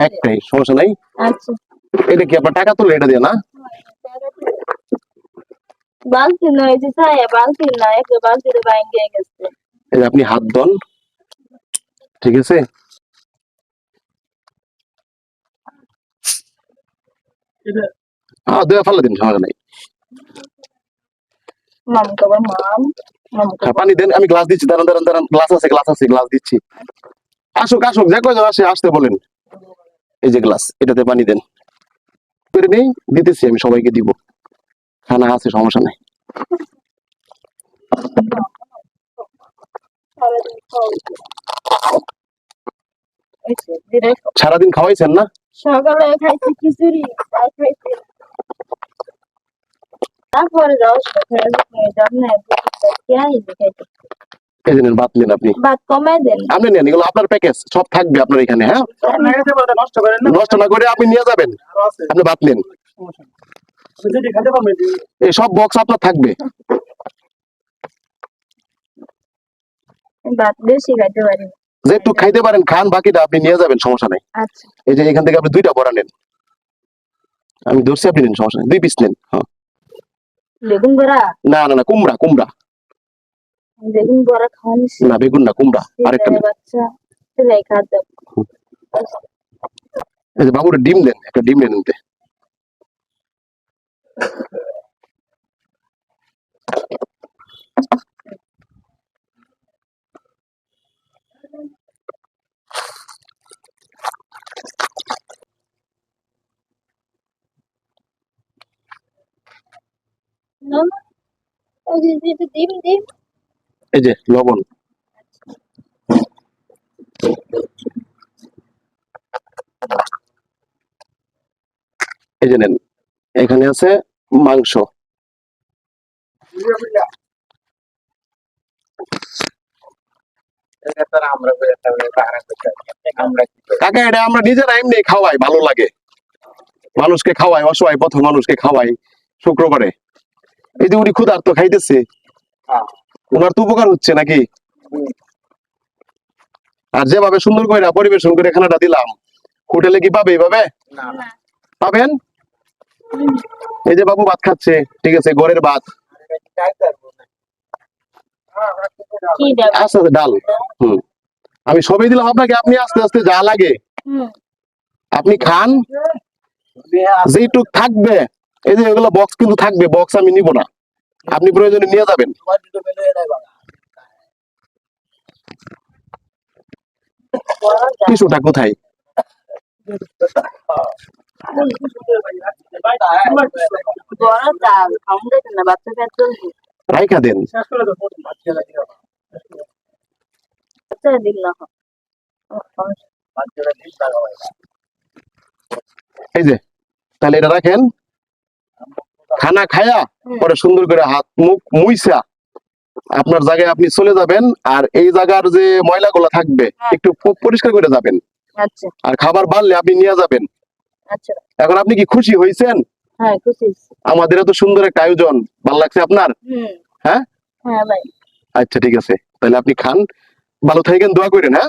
একটাই সমস্যা নাই। আচ্ছা। এটা কি আপনার টাকা তুলে এটা দিয়ে না? বালতি নয় যে ছায়া বালতি না একটা বালতিতে ভাঙ্গে গেছে। এই আপনি হাত ধন ঠিক আছে? হ্যাঁ ফেলে দিন সমস্যা নাই। মাম মাম হ্যাঁ, পানি দেন আমি গ্লাস দিচ্ছি দাঁড়ান দাঁড়ান দাঁড়ান গ্লাস আছে গ্লাস আছে গ্লাস দিচ্ছি। আসুক আসুক যে কয়জন আসে আসতে বলেন। এই যে গ্লাস এটাতে পানি দেন। করে নেই দিতেছি আমি, সবাইকে দিব। খানা আছে, সমস্যা নাই। সারাদিন খাওয়াইছেন না? সকালে খাইছি খিচুড়ি তারপরে এই যে নেন আপনি। দেন। আপনি নেন এগুলো আপনার প্যাকেজ সব থাকবে আপনার এখানে হ্যাঁ? নষ্ট না করে আপনি নিয়ে যাবেন। আপনি ভাত নেন। এই সব বক্স আপনার থাকবে। ভাত বেশি খাইতে পারি। যে একটু খাইতে পারেন খান বাকিটা আপনি নিয়ে যাবেন সমস্যা নাই। আচ্ছা। এই যে এখান থেকে আপনি দুইটা বড়া নেন। আমি ধরছি আপনি নেন সমস্যা নেই। দুই পিস নেন হ্যাঁ। না না না কুমড়া কুমড়া। বেগুন বড়া খাওয়ানি না বেগুন না কুমড়া আরেকটা বাচ্চা সেলাই খাদ্য এই যে বাবুর ডিম দেন একটা ডিম নেন নিতে ডিম ডিম। এই যে লবণ। এই যে নেন, এখানে আছে মাংস। কাকা, এটা আমরা নিজেরা এমনি খাওয়াই, ভালো লাগে। মানুষকে খাওয়াই, অসহায় পথ মানুষকে খাওয়াই শুক্রবারে। এই যে উনি ক্ষুধার্ত খাইতেছে। ওনার তো উপকার হচ্ছে নাকি? আর যেভাবে সুন্দর করে পরিবেশন করে খানাটা দিলাম হোটেলে কি পাবে এইভাবে পাবেন? এই যে বাবু ভাত খাচ্ছে ঠিক আছে ঘরের ভাত। ডাল? হুম। আমি সবই দিলাম আপনাকে আপনি আস্তে আস্তে যা লাগে। আপনি খান। যেটুক থাকবে এই যে এগুলো বক্স কিন্তু থাকবে বক্স আমি নিব না। আপনি প্রয়োজনে নিয়ে যাবেন। টিস্যুটা কোথায়? রাইখা দেন। এই যে তাহলে এটা রাখেন। খানা খায়া পরে সুন্দর করে হাত মুখ মুইসা। আপনার জায়গায় আপনি চলে যাবেন আর এই জায়গার যে ময়লাগুলো থাকবে হ্যাঁ। একটু পরিষ্কার করে যাবেন। আচ্ছা। আর খাবার বাড়লে আপনি নিয়ে যাবেন। আচ্ছা। এখন আপনি কি খুশি হয়েছেন হ্যাঁ আমাদের এত সুন্দর একটা আয়োজন ভালো লাগছে আপনার? হ্যাঁ? হ্যাঁ আচ্ছা ঠিক আছে। তাহলে আপনি খান। ভালো থাকেন দোয়া করেন হ্যাঁ?